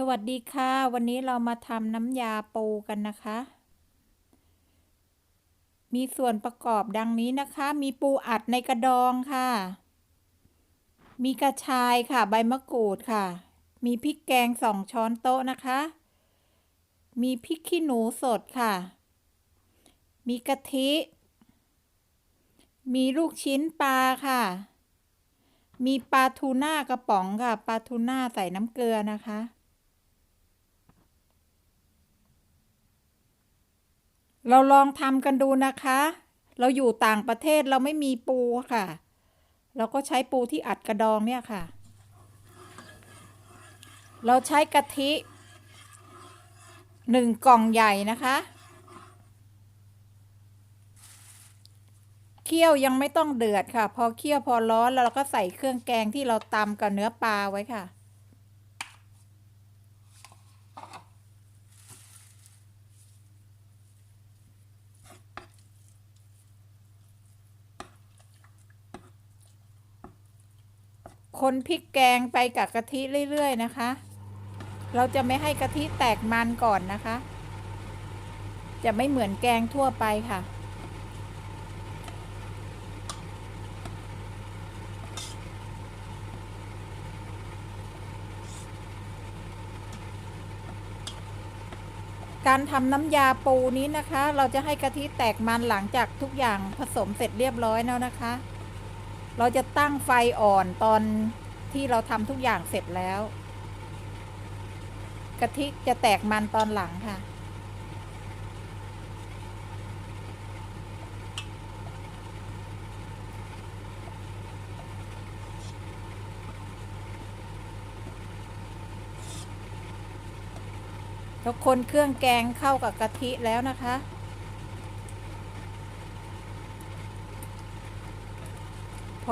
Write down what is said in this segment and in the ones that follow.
สวัสดีค่ะ วันนี้เรามาทำน้ำยาปูกันนะคะ มีส่วนประกอบดังนี้นะคะ มีปูอัดในกระดองค่ะ มีกระชายค่ะ ใบมะกรูดค่ะ มีพริกแกงสองช้อนโต๊ะนะคะ มีพริกขี้หนูสดค่ะ มีกะทิ มีลูกชิ้นปลาค่ะ มีปลาทูน่ากระป๋องค่ะ ปลาทูน่าใส่น้ำเกลือนะคะ เราลองทำกันดูนะคะ เราอยู่ต่างประเทศเราไม่มีปูค่ะ เราก็ใช้ปูที่อัดกระดองเนี่ยค่ะ เราใช้กะทิหนึ่งกล่องใหญ่นะคะเคี่ยวยังไม่ต้องเดือดค่ะ พอเคี่ยวพอร้อนแล้วเราก็ใส่เครื่องแกงที่เราตำกับเนื้อปลาไว้ค่ะ คนพริกแกงไปกับกะทิเรื่อยๆนะคะ เราจะไม่ให้กะทิแตกมันก่อนนะคะ จะไม่เหมือนแกงทั่วไปค่ะ การทำน้ำยาปูนี้นะคะ เราจะให้กะทิแตกมันหลังจากทุกอย่างผสมเสร็จเรียบร้อยแล้วนะคะ เราจะตั้งไฟอ่อนตอนที่เราทำทุกอย่างเสร็จแล้ว กะทิจะแตกมันตอนหลังค่ะทุกคนเครื่องแกงเข้ากับกะทิแล้วนะคะ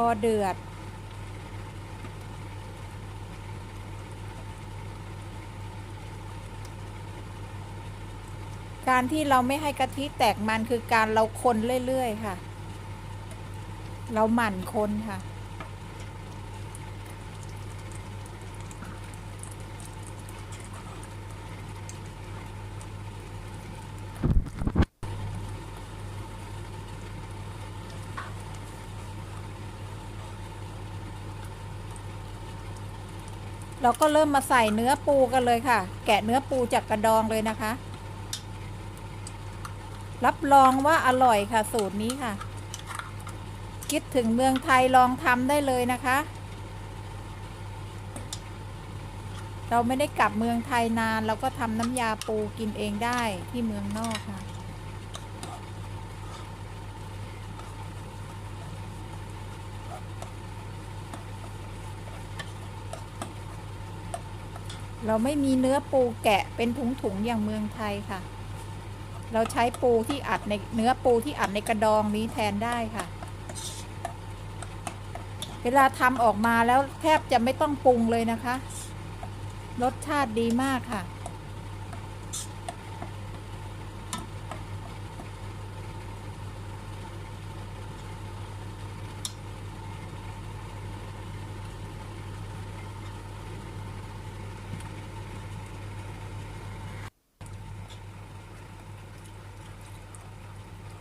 อเดือด การที่เราไม่ให้กะทิแตกมันคือการเราคนเรื่อย ๆ ค่ะ เราหมั่นคนค่ะ เราก็เริ่มมาใส่เนื้อปูกันเลยค่ะ แกะเนื้อปูจากกระดองเลยนะคะ รับรองว่าอร่อยค่ะ สูตรนี้ค่ะ คิดถึงเมืองไทยลองทำได้เลยนะคะ เราไม่ได้กลับเมืองไทยนาน เราก็ทำน้ำยาปูกินเองได้ที่เมืองนอกค่ะ เราไม่มีเนื้อปูแกะเป็นถุงๆอย่างเมืองไทยค่ะ เราใช้ปูที่อัดในเนื้อปูที่อัดในกระดองนี้แทนได้ค่ะ เวลาทำออกมาแล้วแทบจะไม่ต้องปรุงเลยนะคะ รสชาติดีมากค่ะ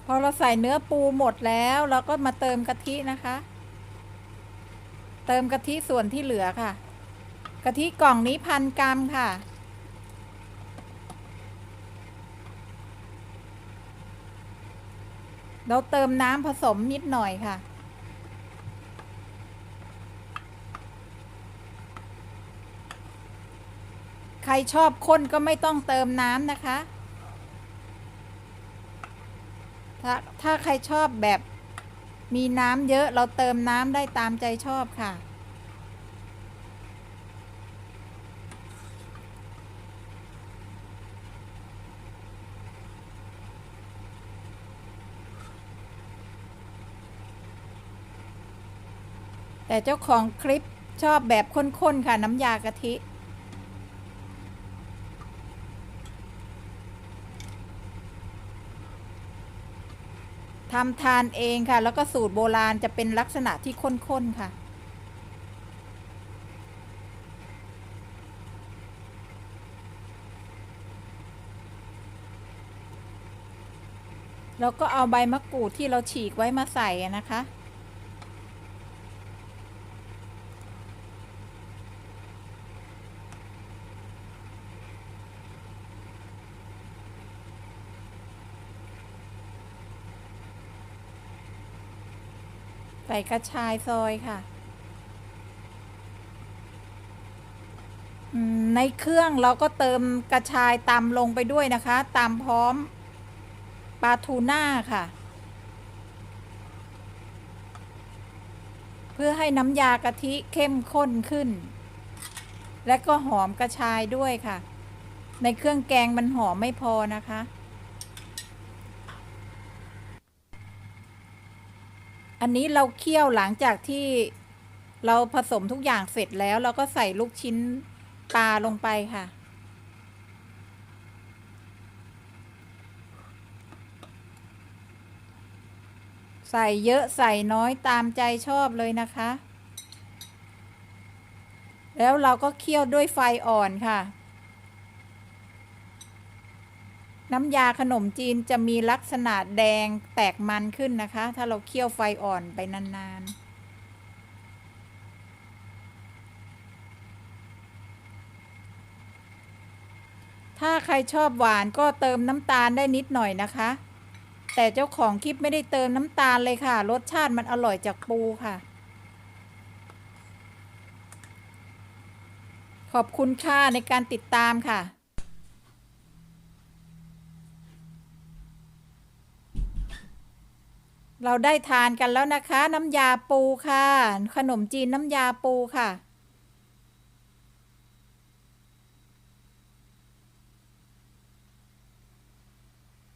พอเราใส่เนื้อปูหมดแล้วเราก็มาเติมกะทินะคะ เติมกะทิส่วนที่เหลือค่ะ กะทิกล่องนี้พันกรัมค่ะ เราเติมน้ำผสมนิดหน่อยค่ะใครชอบข้นก็ไม่ต้องเติมน้ำนะคะ ถ้าถ้าใครชอบแบบมีน้ำเยอะเราเติมน้ำได้ตามใจชอบค่ะ แต่เจ้าของคลิปชอบแบบข้นๆค่ะน้ำยากะทิ ทำทานเองค่ะ แล้วก็สูตรโบราณจะเป็นลักษณะที่ข้นๆค่ะ แล้วก็เอาใบมะกรูดที่เราฉีกไว้มาใส่นะคะ ใส่กระชายซอยค่ะ ในเครื่องเราก็เติมกระชายตำลงไปด้วยนะคะตำพร้อมปลาทูน่าค่ะ เพื่อให้น้ำยากะทิเข้มข้นขึ้น และก็หอมกระชายด้วยค่ะ ในเครื่องแกงมันหอมไม่พอนะคะ อันนี้เราเคี่ยวหลังจากที่เราผสมทุกอย่างเสร็จแล้ว เราก็ใส่ลูกชิ้นปลาลงไปค่ะ ใส่เยอะใส่น้อยตามใจชอบเลยนะคะ แล้วเราก็เคี่ยวด้วยไฟอ่อนค่ะ น้ำยาขนมจีนจะมีลักษณะแดงแตกมันขึ้นนะคะ ถ้าเราเคี่ยวไฟอ่อนไปนานๆถ้าใครชอบหวานก็เติมน้ำตาลได้นิดหน่อยนะคะ แต่เจ้าของคลิปไม่ได้เติมน้ำตาลเลยค่ะ รสชาติมันอร่อยจากปูค่ะ ขอบคุณค่ะในการติดตามค่ะ เราได้ทานกันแล้วนะคะ น้ำยาปูค่ะ ขนมจีนน้ำยาปูค่ะ